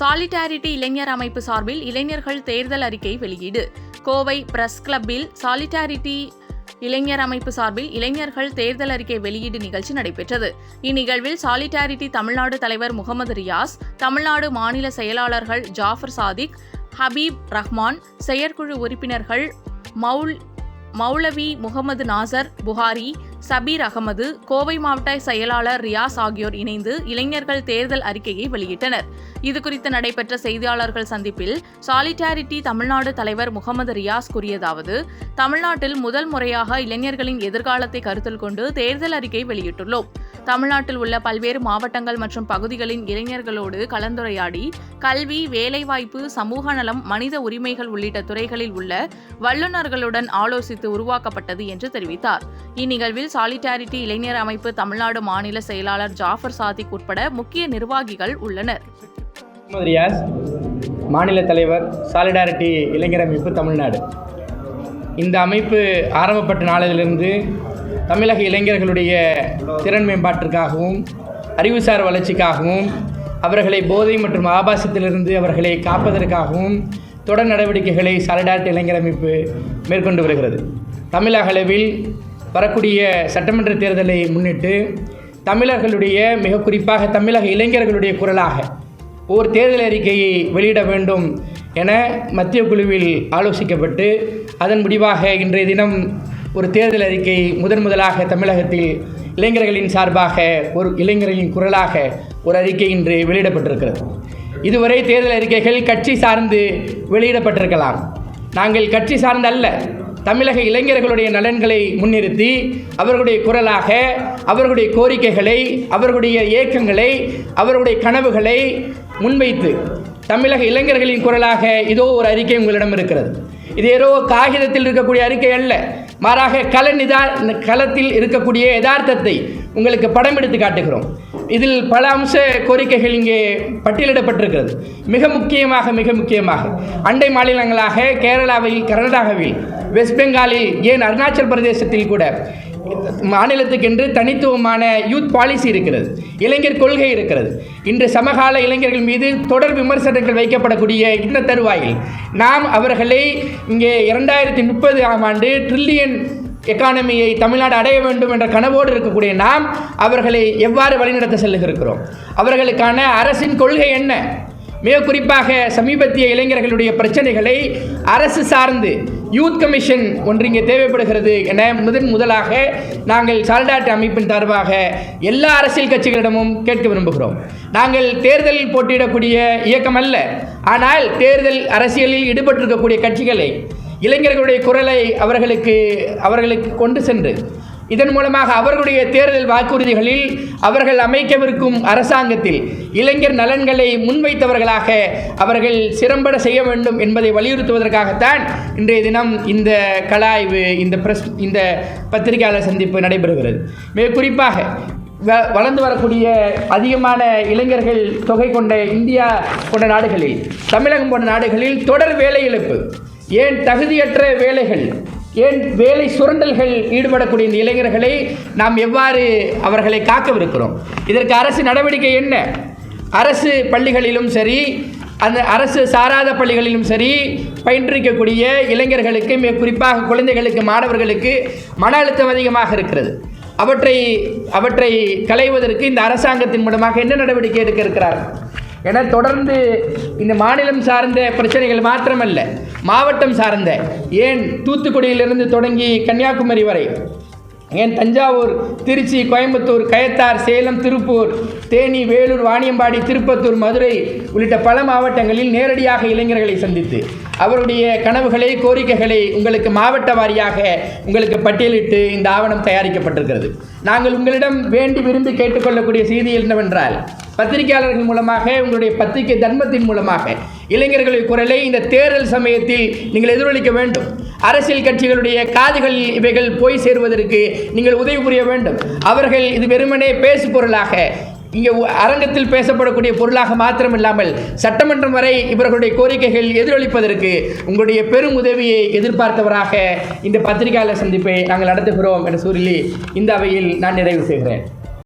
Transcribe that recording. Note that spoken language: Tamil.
சாலிடாரிட்டி இளைஞர் அமைப்பு சார்பில் இளைஞர்கள் தேர்தல் அறிக்கை வெளியீடு. கோவை பிரஸ் கிளப்பில் சாலிடாரிட்டி இளைஞர் அமைப்பு சார்பில் இளைஞர்கள் தேர்தல் அறிக்கை வெளியீடு நிகழ்ச்சி நடைபெற்றது. இந்நிகழ்வில் சாலிடாரிட்டி தமிழ்நாடு தலைவர் முகமது ரியாஸ் தமிழ்நாடு மாநில செயலாளர்கள் ஜாஃபர் சாதிக் ஹபீப் ரஹ்மான் செயற்குழு உறுப்பினர்கள் மவுல் மௌலவி முகமது நாசர் புகாரி சபீர் அகமது கோவை மாவட்ட செயலாளர் ரியாஸ் ஆகியோர் இணைந்து இளைஞர்கள் தேர்தல் அறிக்கையை வெளியிட்டனர். இதுகுறித்து நடைபெற்ற செய்தியாளர்கள் சந்திப்பில் சாலிடாரிட்டி தமிழ்நாடு தலைவர் முகமது ரியாஸ் கூறியதாவது தமிழ்நாட்டில் முதல் முறையாக இளைஞர்களின் எதிர்காலத்தை கருத்தில் கொண்டு தேர்தல் அறிக்கை வெளியிட்டுள்ளோம். தமிழ்நாட்டில் உள்ள பல்வேறு மாவட்டங்கள் மற்றும் பகுதிகளின் இளைஞர்களோடு கலந்துரையாடி கல்வி வேலைவாய்ப்பு சமூக நலம் மனித உரிமைகள் உள்ளிட்ட துறைகளில் உள்ள வல்லுநர்களுடன் ஆலோசித்து உருவாக்கப்பட்டது என்று தெரிவித்தார். இந்நிகழ்வில் சாலிடாரிட்டி இளைஞர் அமைப்பு தமிழ்நாடு மாநில செயலாளர் ஜாஃபர் சாதிக் உட்பட முக்கிய நிர்வாகிகள் உள்ளனர். மாநில தலைவர் சாலிடாரிட்டி இளைஞர் அமைப்பு தமிழ்நாடு. இந்த அமைப்பு ஆரம்பப்பட்ட நாளிலிருந்து தமிழக இளைஞர்களுடைய திறன் மேம்பாட்டிற்காகவும் அறிவுசார் வளர்ச்சிக்காகவும் அவர்களை போதை மற்றும் ஆபாசத்திலிருந்து அவர்களை காப்பதற்காகவும் தொடர் நடவடிக்கைகளை சாலிடாரிட்டி இளைஞர் அமைப்பு மேற்கொண்டு வருகிறது. தமிழக அளவில் வரக்கூடிய சட்டமன்ற தேர்தலை முன்னிட்டு தமிழர்களுடைய மிக குறிப்பாக தமிழக இளைஞர்களுடைய குரலாக ஒரு தேர்தல் அறிக்கையை வெளியிட வேண்டும் என மத்திய குழுவில் ஆலோசிக்கப்பட்டு அதன் முடிவாக இன்றைய தினம் ஒரு தேர்தல் அறிக்கை முதன் முதலாக தமிழகத்தில் இளைஞர்களின் சார்பாக ஒரு இளைஞர்களின் குரலாக ஒரு அறிக்கை இன்று வெளியிடப்பட்டிருக்கிறது. இதுவரை தேர்தல் அறிக்கைகள் கட்சி சார்ந்து வெளியிடப்பட்டிருக்கலாம். நாங்கள் கட்சி சார்ந்து அல்ல தமிழக இளைஞர்களுடைய நலன்களை முன்னிறுத்தி அவர்களுடைய குரலாக அவர்களுடைய கோரிக்கைகளை அவர்களுடைய ஏக்கங்களை அவர்களுடைய கனவுகளை முன்வைத்து தமிழக இளைஞர்களின் குரலாக இதோ ஒரு அறிக்கை உங்களிடம் இருக்கிறது. இது ஏதோ காகிதத்தில் இருக்கக்கூடிய அறிக்கை அல்ல. மாறாக கல நிதா களத்தில் இருக்கக்கூடிய யதார்த்தத்தை உங்களுக்கு படம் எடுத்து காட்டுகிறோம். இதில் பல அம்ச கோரிக்கைகள் இங்கே பட்டியலிடப்பட்டிருக்கிறது. மிக முக்கியமாக மிக முக்கியமாக அண்டை மாநிலங்களாக கேரளாவில் கர்நாடகாவில் வெஸ்ட் பெங்காலில் ஏன் அருணாச்சல் பிரதேசத்தில் கூட மாநிலத்துக்கென்று தனித்துவமான யூத் பாலிசி இருக்கிறது. இளைஞர் கொள்கை இருக்கிறது. இன்று சமகால இளைஞர்கள் மீது தொடர் விமர்சனங்கள் வைக்கப்படக்கூடிய இந்த தருவாயில் நாம் அவர்களை இங்கே இரண்டாயிரத்தி முப்பது ஆம் ஆண்டு ட்ரில்லியன் எக்கானமியை தமிழ்நாடு அடைய வேண்டும் என்ற கனவோடு இருக்கக்கூடிய நாம் அவர்களை எவ்வாறு வழிநடத்த செல்லுகிறோம்? அவர்களுக்கான அரசின் கொள்கை என்ன? மிக குறிப்பாக சமீபத்திய இளைஞர்களுடைய பிரச்சனைகளை அரசு சார்ந்து யூத் கமிஷன் ஒன்று இங்கே தேவைப்படுகிறது என முதன் முதலாக நாங்கள் சால்டாட் அமைப்பின் சார்பாக எல்லா அரசியல் கட்சிகளிடமும் கேட்க விரும்புகிறோம். நாங்கள் தேர்தலில் போட்டியிடக்கூடிய இயக்கம் அல்ல ஆனால் தேர்தல் அரசியலில் ஈடுபட்டிருக்கக்கூடிய கட்சிகளை இளைஞர்களுடைய குரலை அவர்களுக்கு அவர்களுக்கு கொண்டு சென்று இதன் மூலமாக அவர்களுடைய தேர்தல் வாக்குறுதிகளில் அவர்கள் அமைக்கவிருக்கும் அரசாங்கத்தில் இளைஞர் நலன்களை முன்வைத்தவர்களாக அவர்கள் சிறம்பட செய்ய வேண்டும் என்பதை வலியுறுத்துவதற்காகத்தான் இன்றைய தினம் இந்த கலாய்வு இந்த பிரஸ் இந்த பத்திரிகையாளர் சந்திப்பு நடைபெறுகிறது. மிக குறிப்பாக வ வளர்ந்து வரக்கூடிய அதிகமான இளைஞர்கள் தொகை கொண்ட இந்தியா போன்ற நாடுகளில் தமிழகம் போன்ற நாடுகளில் தொடர் வேலை இழப்பு ஏன் தகுதியற்ற வேலைகள் ஏன் வேலை சுரண்டல்கள் ஈடுபடக்கூடிய இந்த இளைஞர்களை நாம் எவ்வாறு அவர்களை காக்கவிருக்கிறோம்? இதற்கு அரசு நடவடிக்கை என்ன? அரசு பள்ளிகளிலும் சரி அந்த அரசு சாராத பள்ளிகளிலும் சரி பயின்றிருக்கக்கூடிய இளைஞர்களுக்கு மிக குறிப்பாக குழந்தைகளுக்கு மாணவர்களுக்கு மன அழுத்தம் அதிகமாக இருக்கிறது. அவற்றை அவற்றை களைவதற்கு இந்த அரசாங்கத்தின் மூலமாக என்ன நடவடிக்கை எடுக்க இருக்கிறார்கள்? ஏன்னா தொடர்ந்து இந்த மாநிலம் சார்ந்த பிரச்சனைகள் மாத்திரமல்ல மாவட்டம் சார்ந்த ஏன் தூத்துக்குடியிலிருந்து தொடங்கி கன்னியாகுமரி வரை ஏன் தஞ்சாவூர் திருச்சி கோயம்புத்தூர் கயத்தார் சேலம் திருப்பூர் தேனி வேலூர் வாணியம்பாடி திருப்பத்தூர் மதுரை உள்ளிட்ட பல மாவட்டங்களில் நேரடியாக இளைஞர்களை சந்தித்து அவருடைய கனவுகளை கோரிக்கைகளை உங்களுக்கு மாவட்ட வாரியாக உங்களுக்கு பட்டியலிட்டு இந்த ஆவணம் தயாரிக்கப்பட்டிருக்கிறது. நாங்கள் உங்களிடம் வேண்டி விரும்பி கேட்டுக்கொள்ளக்கூடிய செய்தி என்னவென்றால் பத்திரிகையாளர்கள் மூலமாக உங்களுடைய பத்திரிகை தர்மத்தின் மூலமாக. இளைஞர்களின் குரலை இந்த தேர்தல் சமயத்தில் நீங்கள் எதிரொலிக்க வேண்டும். அரசியல் கட்சிகளுடைய காதுகளில் இவைகள் போய் சேருவதற்கு நீங்கள் உதவி புரிய வேண்டும். அவர்கள் இது வெறுமனே பேசு பொருளாக இங்கே அரங்கத்தில் பேசப்படக்கூடிய பொருளாக மாத்திரமில்லாமல் சட்டமன்றம் வரை இவர்களுடைய கோரிக்கைகள் எதிரொலிப்பதற்கு உங்களுடைய பெரும் உதவியை எதிர்பார்த்தவராக இந்த பத்திரிகையாளர் சந்திப்பை நாங்கள் நடத்துகிறோம் என்று சொல்லி இந்த அவையில் நான் நிறைவு செய்கிறேன்.